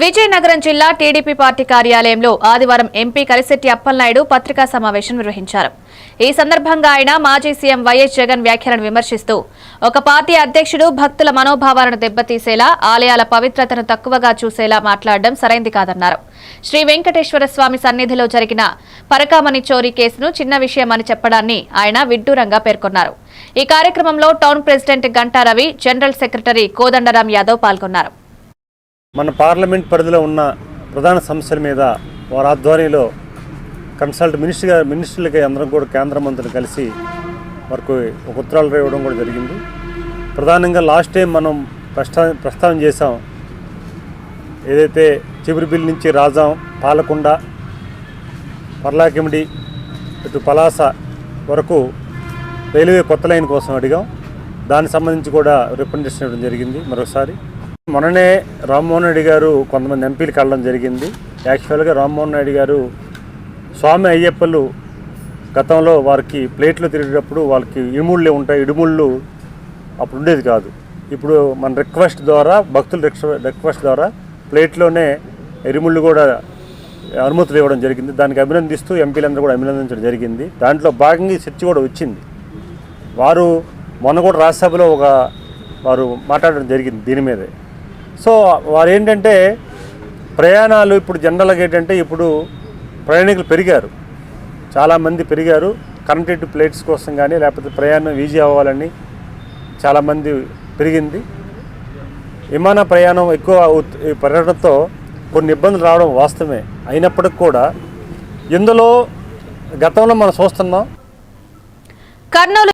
విజయనగరం జిల్లా TDP party కార్యాలయంలో ఆదివారం ఎంపీ కలిశెట్టి అప్పలనాయుడు పత్రికా సమావేశం నిర్వహించారు. ఈ సందర్భంగా ఆయన మాజీ సీఎం వైఎస్ జగన్ వ్యాఖ్యలను విమర్శిస్తూ ఒక పార్టీ అధ్యక్షుడు భక్తుల మనోభావాలను దెబ్బతీసేలా ఆలయాల పవిత్రతను తక్కువగా చూసేలా మాట్లాడడం సరైంది కాదన్నారు. శ్రీ వెంకటేశ్వర స్వామి సన్నిధిలో జరిగిన పరకామణి చోరీ కేసును చిన్న విషయమని చెప్పడాన్ని ఆయన విడ్డూరంగా పేర్కొన్నారు. ఈ కార్యక్రమంలో town president Ganta Ravi general secretary Kodandaram Yadav పాల్గొన్నారు. మన పార్లమెంట్ పరిధిలో ఉన్న ప్రధాన సమస్యల మీద వారి ఆధ్వర్యంలో కన్సల్ట్ మినిస్టర్ మినిస్టర్లకి అందరం కూడా కేంద్ర మంత్రులు కలిసి వరకు ఒక ఉత్తరాలు ఇవ్వడం కూడా జరిగింది. ప్రధానంగా లాస్ట్ టైం మనం ప్రస్తా ప్రస్తావన చేసాం ఏదైతే చిబురిబిల్ నుంచి రాజాం పాలకొండ పర్లాకిమిడి ఇటు పలాస వరకు రైల్వే కొత్త లైన్ కోసం అడిగాం. దానికి సంబంధించి కూడా రిప్రజెంటేషన్ ఇవ్వడం జరిగింది మరోసారి మొన్ననే రామ్మోహన్ రెడ్డి గారు కొంతమంది ఎంపీలు కలడం జరిగింది. యాక్చువల్గా రామ్మోహన్ రెడ్డి గారు స్వామి అయ్యప్పలు గతంలో వారికి ప్లేట్లు తిరిగేటప్పుడు వాళ్ళకి ఇడుముళ్ళు ఉంటాయి ఇడుముళ్ళు అప్పుడు ఉండేది కాదు. ఇప్పుడు మన రిక్వెస్ట్ ద్వారా భక్తుల రిక్వెస్ట్ ద్వారా ప్లేట్లోనే ఎరుముళ్ళు కూడా అనుమతులు ఇవ్వడం జరిగింది. దానికి అభినందిస్తూ ఎంపీలందరూ కూడా అభినందించడం జరిగింది. దాంట్లో భాగంగా ఈ చర్చ కూడా వచ్చింది. వారు మొన్న కూడా రాజ్యసభలో ఒక వారు మాట్లాడడం జరిగింది దీని మీదే. సో వారు ఏంటంటే ప్రయాణాలు ఇప్పుడు జనరల్గా ఏంటంటే ఇప్పుడు ప్రయాణికులు పెరిగారు. చాలామంది పెరిగారు. కనెక్టెడ్ ప్లేట్స్ కోసం కానీ లేకపోతే ప్రయాణం ఈజీ అవ్వాలని చాలామంది పెరిగింది. విమాన ప్రయాణం ఎక్కువ పెరగడంతో కొన్ని ఇబ్బందులు రావడం వాస్తవమే. అయినప్పటికి కూడా ఇందులో గతంలో మనం చూస్తున్నాం. కర్నూలు